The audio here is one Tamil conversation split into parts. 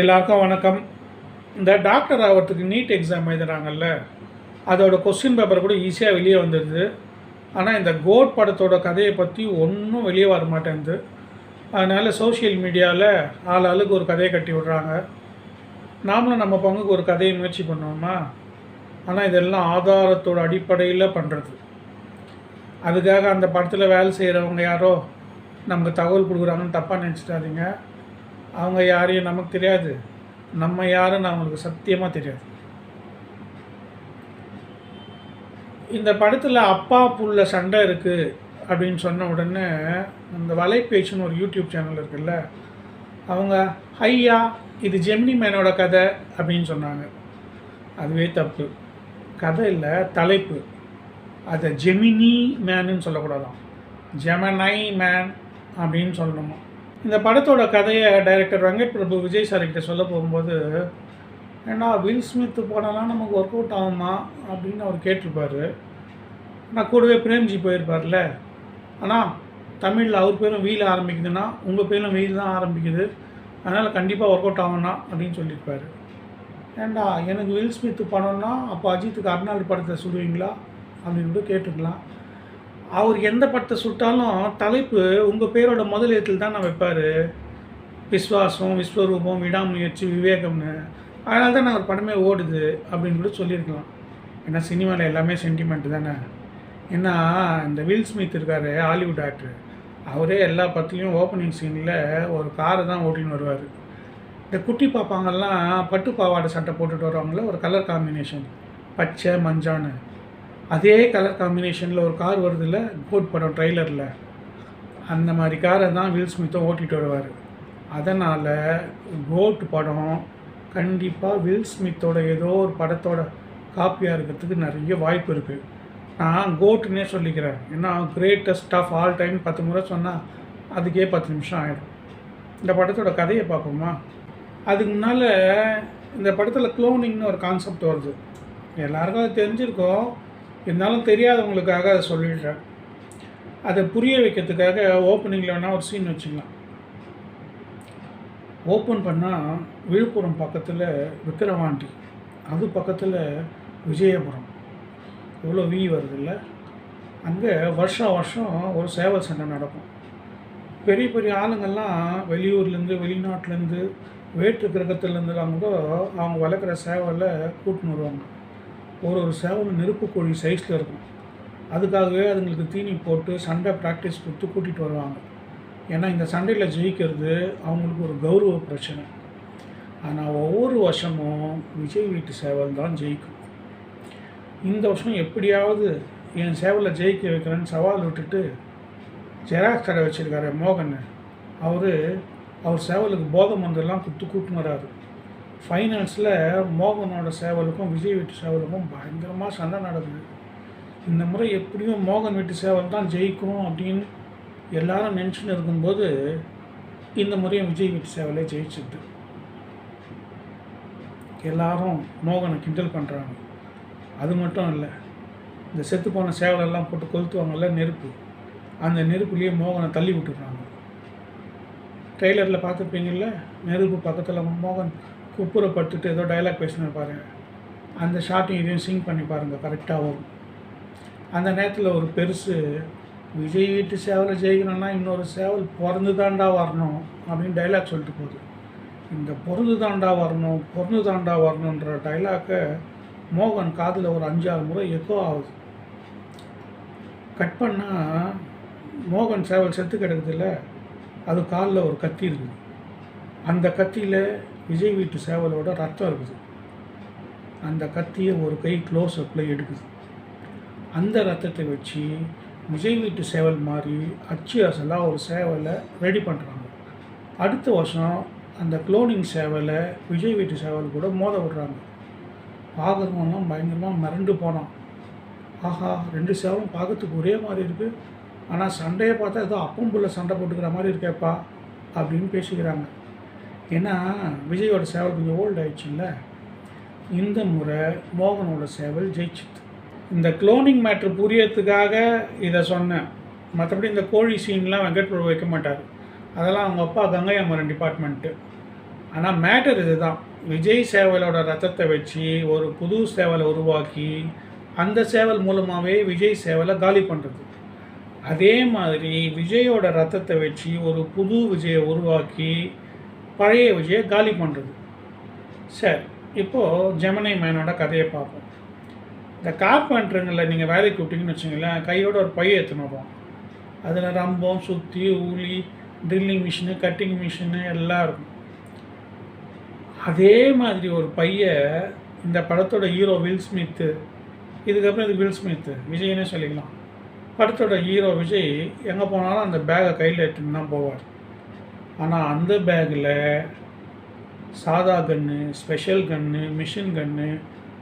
எல்லாருக்கும் வணக்கம். இந்த டாக்டர் ஆகிறதுக்கு நீட் எக்ஸாம் எழுதுகிறாங்கல்ல அதோடய கொஸ்டின் பேப்பர் கூட ஈஸியாக வெளியே வந்துடுது ஆனால் இந்த கோட் படத்தோட கதையை பற்றி ஒன்றும் வெளியே வர மாட்டேங்குது. அதனால் சோஷியல் மீடியாவில் ஆள் ஆளுக்கு ஒரு கதையை கட்டி விடுறாங்க. நாமளும் நம்ம பங்குக்கு ஒரு கதையை முயற்சி பண்ணோம்னா ஆனால் இதெல்லாம் ஆதாரத்தோட அடிப்படையில் பண்ணுறது அதுக்காக அந்த படத்தில் வேலை செய்கிறவங்க யாரோ நமக்கு தகவல் கொடுக்குறாங்கன்னு தப்பாக நினச்சிட்டாதீங்க அவங்க யாரையும் நமக்கு தெரியாது. நம்ம யாருன்னு அவங்களுக்கு சத்தியமாக தெரியாது. இந்த படத்தில் அப்பா புள்ள சண்டை இருக்குது அப்படின்னு சொன்ன உடனே இந்த வலைபேச்சுன்னு ஒரு யூடியூப் சேனல் இருக்குல்ல அவங்க ஐயா இது ஜெமினி மேனோட கதை அப்படின்னு சொன்னாங்க. அதுவே தப்பு. கதை இல்லை தலைப்பு. அதை ஜெமினி மேனுன்னு சொல்லக்கூடாதான். ஜெமனை மேன் அப்படின்னு சொல்லணுமா? இந்த படத்தோட கதையை டைரக்டர் வெங்கட் பிரபு விஜய் சார்கிட்ட சொல்ல போகும்போது ஏன்னா வில் ஸ்மித் போனலாம் நமக்கு ஒர்க் அவுட் ஆகுமா? அப்படின்னு அவர் கேட்டிருப்பார். நான் கூடவே பிரேம்ஜி போயிருப்பார்ல. ஆனால் தமிழில் அவர் பேரும் வீல ஆரம்பிக்குதுன்னா உங்கள் பேரும் வீல் தான் ஆரம்பிக்குது. அதனால் கண்டிப்பாக ஒர்க் அவுட் ஆகும்னா அப்படின்னு சொல்லியிருப்பார். ஏண்டா எனக்கு வில் ஸ்மித் படம்னா அப்போ அஜித்துக்கு அர்னால்டு படத்தை சொல்லுவீங்களா? அப்படின்னு கூட கேட்டுக்கலாம். அவர் எந்த படத்தை சுட்டாலும் தலைப்பு உங்கள் பேரோட முதல் எழுத்தில் தான் நான் வைப்பார். விஸ்வாசம் விஸ்வரூபம் விடாமுயற்சி விவேகம்னு. அதனால தான் நான் ஒரு படமே ஓடுது அப்படின்னு கூட சொல்லியிருக்கலாம். ஏன்னா சினிமாவில் எல்லாமே சென்டிமெண்ட் தானே. ஏன்னா இந்த வில் ஸ்மித் இருக்கார் ஹாலிவுட் ஆக்டர் அவரே எல்லா படத்துலையும் ஓப்பனிங் சீனில் ஒரு காரை தான் ஓட்டின்னு வருவார். இந்த குட்டி பாப்பாங்கள்லாம் பட்டு பாவாடை சட்டை போட்டுட்டு வருவாங்கள ஒரு கலர் காம்பினேஷன் பச்சை மஞ்சான்னு. அதே கலர் காம்பினேஷனில் ஒரு கார் வருதுல்ல கோட் படம் ட்ரெய்லரில் அந்த மாதிரி காரை தான் வில் ஸ்மித்தும் ஓட்டிகிட்டு வருவார். அதனால் கோட் படம் கண்டிப்பாக வில் ஸ்மித்தோட ஏதோ ஒரு படத்தோட காப்பியாக இருக்கிறதுக்கு நிறைய வாய்ப்பு இருக்குது நான் கோட்டுன்னே சொல்லிக்கிறேன். ஏன்னா கிரேட்டஸ்ட் ஆஃப் ஆல் டைம் பத்து முறை சொன்னால் அதுக்கே பத்து நிமிஷம் ஆகிடும் இந்த படத்தோட கதையை பார்ப்போமா? அதுக்கு முன்னால் இந்த படத்தில் க்ளோனிங்னு ஒரு கான்செப்ட் வருது. எல்லாருக்கும் அது தெரிஞ்சிருக்கோம். இருந்தாலும் தெரியாதவங்களுக்காக அதை சொல்லிடுறேன் அதை புரிய வைக்கிறதுக்காக ஓப்பனிங்கில் வேணால் ஒரு சீன் வச்சுக்கலாம். ஓப்பன் பண்ணால் விழுப்புரம் பக்கத்தில் விக்கிரவாண்டி அது பக்கத்தில் விஜயபுரம். எவ்வளோ வி வருதுல்ல. அங்கே வருஷம் வருஷம் ஒரு சேவல் சண்டை நடக்கும். பெரிய பெரிய ஆளுங்கள்லாம் வெளியூர்லேருந்து வெளிநாட்டிலேருந்து வேற்று கிரகத்துலேருந்துலாம் கூட அவங்க வளர்க்குற சேவலை கூட்டின்னு வருவாங்க. ஒரு ஒரு சேவலும் நெருப்புக்கோழி சைஸில் இருக்கும். அதுக்காகவே அதுங்களுக்கு தீனி போட்டு சண்டை ப்ராக்டிஸ் கொடுத்து கூட்டிகிட்டு வருவாங்க. ஏன்னா இந்த சண்டையில் ஜெயிக்கிறது அவங்களுக்கு ஒரு கௌரவ பிரச்சனை. ஆனால் ஒவ்வொரு வருஷமும் விஜய் வீட்டு சேவல் தான் ஜெயிக்கும். இந்த வருஷம் எப்படியாவது என் சேவலை ஜெயிக்க வைக்கிறேன்னு சவால் விட்டுட்டு ஜெராக்ஸ் கடை வச்சுருக்காரு மோகன். அவர் அவர் சேவலுக்கு போதை மருந்தெல்லாம் குத்து கூட்டின்னு வராரு. ஃபைனல்ஸில் மோகனோட சேவலுக்கும் விஜய் வீட்டு சேவலுக்கும் பயங்கரமாக சண்டை நடக்குது. இந்த முறை எப்படியும் மோகன் வீட்டு சேவல் தான் ஜெயிக்கும் அப்படின்னு எல்லாரும் நினச்சின்னு இருக்கும்போது இந்த முறையும் விஜய் வீட்டு சேவலே ஜெயிச்சிது எல்லாரும் மோகனை கிண்டல் பண்ணுறாங்க அது மட்டும் இல்லை இந்த செத்து போன சேவலெல்லாம் போட்டு கொளுத்துவாங்கல்ல நெருப்பு. அந்த நெருப்புலேயே மோகனை தள்ளி விட்டுறாங்க ட்ரெய்லரில் பார்த்துருப்பீங்கள்ல நெருப்பு பக்கத்தில் மோகன் குப்புறப்பட்டுட்டு ஏதோ டைலாக் பேசினு பாருங்க. அந்த ஷார்ட்டையும் இதையும் சிங் பண்ணி பாருங்கள் கரெக்டாக வரும் அந்த நேரத்தில் ஒரு பெருசு விஜய் வீட்டு சேவலை ஜெயிக்கணும்னா இன்னொரு சேவல் பிறந்து தாண்டா வரணும் அப்படின்னு டைலாக் சொல்லிட்டு போகுது. இந்த பொருந்து தாண்டா வரணும் பொருந்து தாண்டா வரணுன்ற டைலாக்கை மோகன் காதில் ஒரு அஞ்சாறு முறை எக்கோ ஆகுது. கட் பண்ணால் மோகன் சேவல் செத்து கிடக்குதுல்ல அது காலில் ஒரு கத்தி இருக்குது. அந்த கத்தியில் விஜய் வீட்டு சேவலோட ரத்தம் இருக்குது. அந்த கத்தியை ஒரு கை க்ளோஸ் அப்பில் எடுக்குது. அந்த ரத்தத்தை வச்சு விஜய் வீட்டு சேவல் மாதிரி அச்சு அசலாக ஒரு சேவலை ரெடி பண்ணுறாங்க அடுத்த வருஷம் அந்த குளோனிங் சேவலை விஜய் வீட்டு சேவல் கூட மோத விடுறாங்க. பார்க்குறவங்கலாம் பயங்கரமாக மிரண்டு போனான். ஆஹா ரெண்டு சேவலும் பார்க்கறதுக்கு ஒரே மாதிரி இருக்குது ஆனால் சண்டையை பார்த்தா ஏதோ அப்பம் புள்ள சண்டை போட்டுக்கிற மாதிரி இருக்கேப்பா அப்படின்னு பேசிக்கிறாங்க. ஏன்னா விஜயோட சேவல் கொஞ்சம் ஓல்டு ஆயிடுச்சுல்ல? இந்த முறை மோகனோட சேவல் ஜெயிச்சுது. இந்த க்ளோனிங் மேட்ரு புரியறதுக்காக இதை சொன்னேன். மற்றபடி இந்த கோழி சீன்லாம் வெங்கட் பிரபு வைக்க மாட்டார். அதெல்லாம் அவங்க அப்பா கங்கை அமரன் டிபார்ட்மெண்ட்டு ஆனால் மேட்டர் இதுதான். விஜய் சேவலோட ரத்தத்தை வச்சு ஒரு புது சேவலை உருவாக்கி அந்த சேவல் மூலமாகவே விஜய் சேவலை காலி பண்ணுறது அதே மாதிரி விஜயோட ரத்தத்தை வச்சு ஒரு புது விஜயை உருவாக்கி பழைய விஜயை காலி பண்ணுறது சரி இப்போது ஜெமனை மேனோட கதையை பார்ப்போம். இந்த கார்பெண்டருங்களில் நீங்கள் வேலைக்கு விட்டீங்கன்னு வச்சுங்களேன் கையோட ஒரு பைய எடுத்துன்னு வருவோம். அதில் ரம்பம் சுற்றி ஊலி ட்ரில்லிங் மிஷினு கட்டிங் மிஷினு எல்லாம் இருக்கும். அதே மாதிரி ஒரு பைய இந்த படத்தோட ஹீரோ வில் ஸ்மித்து இதுக்கப்புறம் இது வில் ஸ்மித்து விஜய்னே சொல்லிக்கலாம். படத்தோட ஹீரோ விஜய் எங்கே போனாலும் அந்த பேகை கையில் எடுத்துன்னு தான் போவார். ஆனால் அந்த பேக்கில் சாதா கன்று ஸ்பெஷல் கன்று மிஷின் கன்று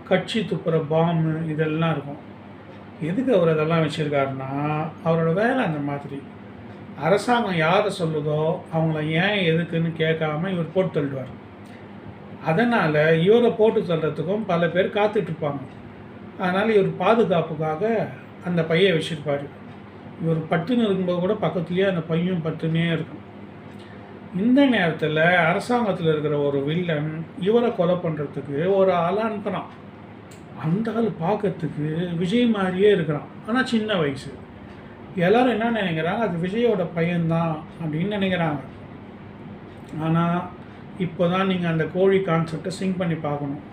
கட்சி துப்புற பாம்பு இதெல்லாம் இருக்கும். எதுக்கு அவர் அதெல்லாம் வச்சுருக்காருன்னா அவரோட வேலை அந்த மாதிரி. அரசாங்கம் யாரை சொல்லுதோ அவங்கள ஏன் எதுக்குன்னு கேட்காம இவர் போட்டு தள்ளுவார். அதனால் இவரை போட்டு தள்ளுறதுக்கும் பல பேர் காத்துட்ருப்பாங்க அதனால் இவர் பாதுகாப்புக்காக அந்த பையை வச்சுருப்பார். இவர் பட்டுன்னு இருக்கும்போது கூட பக்கத்துலேயே அந்த பையன் பட்டுனே இருக்கும். இந்த நேரத்தில் அரசாங்கத்தில் இருக்கிற ஒரு வில்லன் இவரை கொலை பண்ணுறதுக்கு ஒரு ஆளை அனுப்புகிறான் அந்த ஆள் பார்க்கறதுக்கு விஜய் மாதிரியே இருக்கிறான். ஆனால் சின்ன வயசு. எல்லாரும் என்ன நினைக்கிறாங்க? அது விஜயோட பையன்தான் அப்படின்னு நினைக்கிறாங்க. ஆனால் இப்போ தான் நீங்கள் அந்த கோழி கான்செப்டை சிங்க் பண்ணி பார்க்கணும்.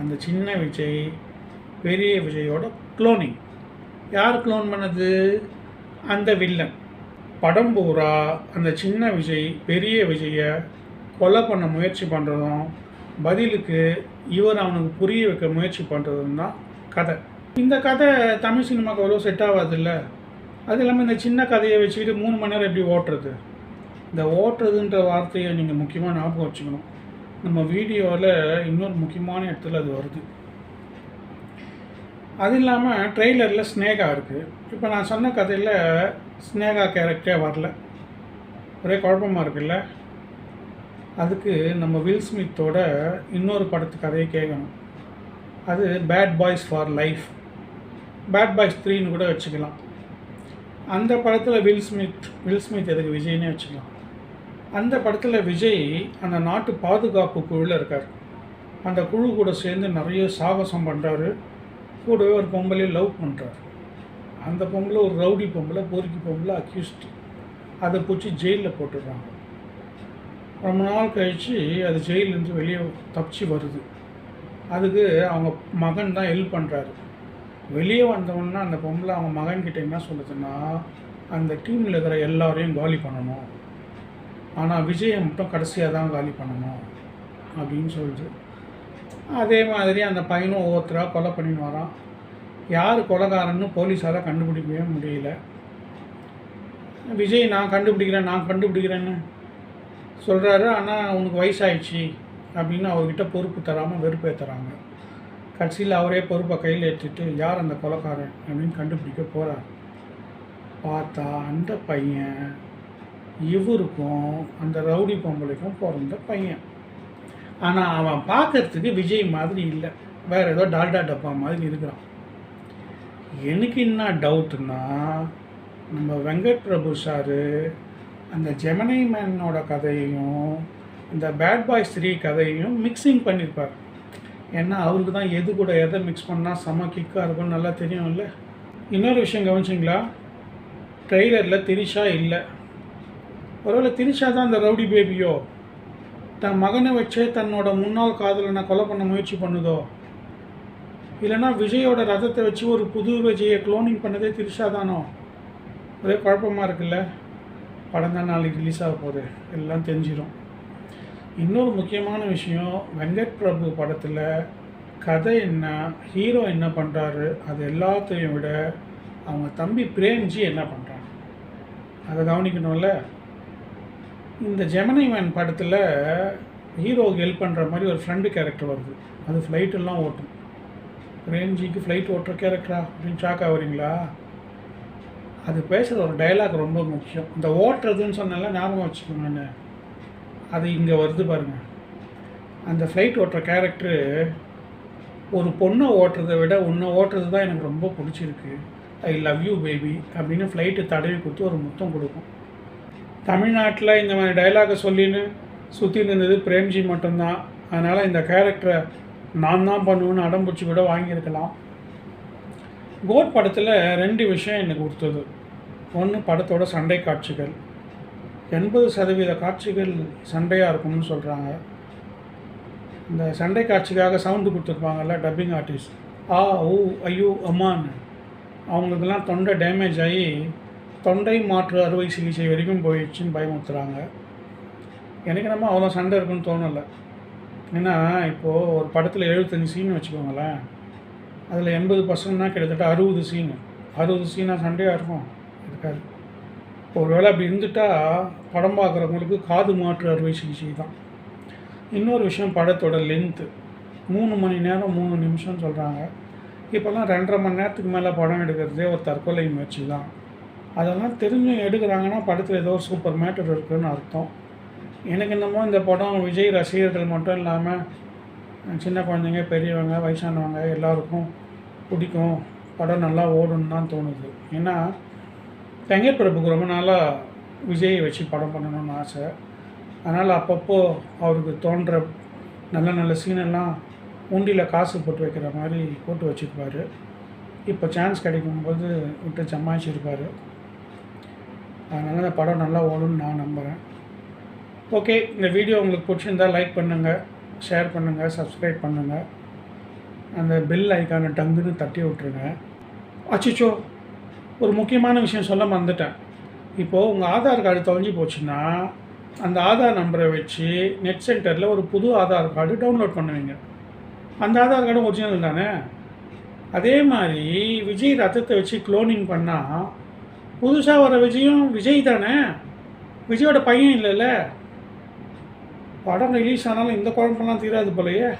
அந்த சின்ன விஜய் பெரிய விஜயோட க்ளோனிங் யார் க்ளோன் பண்ணது? அந்த வில்லன். படம் பூரா அந்த சின்ன விஜய் பெரிய விஜயை கொலை பண்ண முயற்சி பண்ணுறதும் பதிலுக்கு இவர் அவனுக்கு புரிய வைக்க முயற்சி பண்ணுறதும் தான் கதை. இந்த கதை தமிழ் சினிமாவுக்கு அவ்வளோ செட் ஆகாதுல்ல? அது இல்லாமல் இந்த சின்ன கதையை வச்சுக்கிட்டு மூணு மணி நேரம் எப்படி ஓட்டுறது? இந்த ஓட்டுறதுன்ற வார்த்தையை நீங்கள் முக்கியமாக ஞாபகம் வச்சுக்கணும். நம்ம வீடியோவில் இன்னொரு முக்கியமான இடத்துல அது வருது. அது இல்லாமல் ட்ரெய்லரில் ஸ்னேகா இருக்குது இப்போ நான் சொன்ன கதையில் ஸ்னேகா கேரக்டரே வரல. ஒரே குழப்பமாக இருக்குல்ல? அதுக்கு நம்ம வில் ஸ்மித்தோட இன்னொரு படத்து கதையை கேட்கணும் அது bad boys for life bad boys த்ரீன்னு கூட வச்சுக்கலாம். அந்த படத்தில் வில் ஸ்மித் வில் ஸ்மித் எதுக்கு விஜய்னே வச்சுக்கலாம். அந்த படத்தில் விஜய் அந்த நாட்டு பாதுகாப்பு குழுவில் இருக்கார். அந்த குழு கூட சேர்ந்து நிறைய சாகசம் பண்ணுறாரு கூடவே ஒரு பொம்பளையும் லவ் பண்ணுறாரு அந்த பொம்பளை ஒரு ரவுடி பொம்பளை பொறுக்கி பொம்பளை அக்யூஸ்ட் அதை பிடிச்சி ஜெயிலில் போட்டுடுறாங்க. ரொம்ப நாள் கழித்து அது ஜெயிலேருந்து வெளியே தப்பிச்சு வருது. அதுக்கு அவங்க மகன் தான் ஹெல்ப் பண்ணுறாரு வெளியே வந்தவொன்னே அந்த பொம்பளை அவங்க மகன்கிட்ட என்ன சொல்லுதுன்னா அந்த டீமில் இருக்கிற எல்லாரையும் காலி பண்ணணும். ஆனால் விஜயை மட்டும் கடைசியாக தான் காலி பண்ணணும். அப்படின்னு சொல்லுது. அதே மாதிரி அந்த பையனும் ஒவ்வொருத்தராக கொலை பண்ணின்னு வரான் யார் கொலைகாரன்னு போலீஸால் கண்டுபிடிக்கவே முடியல. விஜய் நான் கண்டுபிடிக்கிறேன் நான் கண்டுபிடிக்கிறேன்னு சொல்கிறாரு ஆனால் அவனுக்கு வயசாயிடுச்சு அப்படின்னு அவர்கிட்ட பொறுப்பு தராமல் வெறுப்பேற்றுறாங்க கடைசியில் அவரே பொறுப்பை கையில் எடுத்துட்டு யார் அந்த கொலைக்காரன் அப்படின்னு கண்டுபிடிக்க போகிறார் பார்த்தா அந்த பையன் இவருக்கும் அந்த ரவுடி பொம்பளைக்கும் பிறந்த பையன். ஆனால் அவன் பார்க்கறதுக்கு விஜய் மாதிரி இல்லை. வேறு ஏதோ டால்டா டப்பா மாதிரி இருக்கிறான். எனக்கு என்ன டவுட்டுன்னா நம்ம வெங்கட் பிரபு சார் அந்த ஜெமனை மேனோட கதையையும் இந்த பேட் பாய்ஸ் த்ரீ கதையையும் மிக்சிங் பண்ணியிருப்பார் ஏன்னா அவருக்கு தான் எது கூட எதை மிக்ஸ் பண்ணால் செம கிக்காக இருக்கும்னு நல்லா தெரியும்ல. இன்னொரு விஷயம் கவனிச்சிங்களா? ட்ரெய்லரில் திரிஷா இல்லை. ஒருவேளை திரிஷா தான் அந்த ரவுடி பேபியோ தன் மகனை வச்சே தன்னோட முன்னாள் காதலனை கொலை பண்ண முயற்சி பண்ணுதோ? இல்லைன்னா விஜயோட ரதத்தை வச்சு ஒரு புது விஜயை க்ளோனிங் பண்ணதே திரிஷா தானோ? ஒரே குழப்பமாக இருக்குல்ல. படம் தான் நாளைக்கு ரிலீஸ் ஆக போகுது. எல்லாம் தெரிஞ்சிடும் இன்னொரு முக்கியமான விஷயம் வெங்கட் பிரபு படத்தில் கதை என்ன ஹீரோ என்ன பண்ணுறாரு அது எல்லாத்தையும் விட அவங்க தம்பி பிரேம்ஜி என்ன பண்ணுறாங்க அதை கவனிக்கணும்ல. இந்த ஜெமனை மேன் படத்தில் ஹீரோவுக்கு ஹெல்ப் பண்ணுற மாதிரி ஒரு ஃப்ரெண்டு கேரக்டர் வருது. அது ஃப்ளைட்டெல்லாம் ஓட்டும். ரேஞ்சிக்கு ஃப்ளைட் ஓட்டுற கேரக்டரா அப்படின்னு ஷாக் ஆகுறீங்களா? அது பேசுகிற ஒரு டைலாக் ரொம்ப முக்கியம். இந்த ஓட்டுறதுன்னு சொன்னால ஞாபகம் வச்சுக்கோங்கன்னு அது இங்கே வருது பாருங்கள் அந்த ஃப்ளைட் ஓட்டுற கேரக்டரு ஒரு பொண்ணை ஓட்டுறதை விட உன்னை ஓட்டுறது தான் எனக்கு ரொம்ப பிடிச்சிருக்கு. ஐ லவ் யூ பேபி அப்படின்னு ஃப்ளைட்டு தடவி கொடுத்து ஒரு முத்தம் கொடுக்கும். தமிழ்நாட்டில் இந்த மாதிரி டைலாகை சொல்லின்னு சுற்றி இருந்தது பிரேம்ஜி மட்டும்தான். அதனால் இந்த கேரக்டரை நான் தான் பண்ணுவேன்னு அடம்பூச்சி கூட வாங்கியிருக்கலாம். கோட் படத்தில் ரெண்டு விஷயம் எனக்கு கொடுத்தது. ஒன்று படத்தோட சண்டை காட்சிகள். எண்பது சதவீத காட்சிகள் சண்டையாக இருக்கும்னு சொல்கிறாங்க இந்த சண்டை காட்சிக்காக சவுண்டு கொடுத்துருப்பாங்கல்ல டப்பிங் ஆர்டிஸ்ட் ஆ ஊ ஐயோ அம்மான்னு. அவங்களுக்கெல்லாம் தொண்டை டேமேஜ் ஆகி தொண்டை மாற்று அறுவை சிகிச்சை வரைக்கும் போயிடுச்சுன்னு பயமுறுத்துறாங்க. எனக்கு நம்ம அவ்வளோ சண்டை இருக்குன்னு தோணலை. ஏன்னா இப்போது ஒரு படத்தில் எழுபத்தஞ்சு சீன் வச்சுக்கோங்களேன். அதில் எண்பது பர்சன்ட்னா கிட்டத்தட்ட அறுபது சீனு அறுபது சீனாக சண்டையாக இருக்கும். இருக்காது. ஒரு வேளை அப்படி இருந்துட்டால் படம் பார்க்குறவங்களுக்கு காது மாற்று அறுவை சிகிச்சை தான். இன்னொரு விஷயம் படத்தோட லென்த்து மூணு மணி நேரம் மூணு நிமிஷம்னு சொல்கிறாங்க இப்போல்லாம் ரெண்டரை மணி நேரத்துக்கு மேலே படம் எடுக்கிறதே ஒரு தற்கொலை முயற்சி தான். அதெல்லாம் தெரிஞ்சும் எடுக்கிறாங்கன்னா படத்தில் ஏதோ ஒரு சூப்பர் மேட்டர் இருக்குதுன்னு அர்த்தம். எனக்கு என்னமோ இந்த படம் விஜய் ரசிகர்கள் மட்டும் இல்லாமல் சின்ன குழந்தைங்க பெரியவங்க வயசானவங்க எல்லாருக்கும் பிடிக்கும். படம் நல்லா ஓடும்னு தான் தோணுது. ஏன்னா தங்கர் பிரபுக்கு ரொம்ப நாளாக விஜயை வச்சு படம் பண்ணணும்னு ஆசை. அதனால் அப்பப்போ அவருக்கு தோன்ற நல்ல நல்ல சீனெல்லாம் உண்டியில் காசு போட்டு வைக்கிற மாதிரி போட்டு வச்சுருப்பாரு. இப்போ சான்ஸ் கிடைக்கும்போது விட்டு சமாளிச்சிருப்பார். அதனால் இந்த படம் நல்லா ஓடும்னு நான் நம்புகிறேன் ஓகே இந்த வீடியோ உங்களுக்கு பிடிச்சிருந்தா லைக் பண்ணுங்கள் ஷேர் பண்ணுங்கள் சப்ஸ்கிரைப் பண்ணுங்கள் அந்த பெல் ஐக்கானை டங்குன்னு தட்டி விட்ருங்க அச்சிச்சோ ஒரு முக்கியமான விஷயம் சொல்ல மறந்துட்டேன். இப்போது உங்கள் ஆதார் கார்டு தொலைஞ்சி போச்சுன்னா அந்த ஆதார் நம்பரை வச்சு நெட் சென்டரில் ஒரு புது ஆதார் கார்டு டவுன்லோட் பண்ணுவீங்க. அந்த ஆதார் கார்டும் ஒரிஜினல் தானே? அதே மாதிரி விஜய் ரத்தத்தை வச்சு க்ளோனிங் பண்ணால் புதுசாக வர விஜயும் விஜய் தானே? விஜயோட பையன் இல்லைல்ல? படம் ரிலீஸ் ஆனாலும் இந்த குழம்பெல்லாம் தீராது போலையே.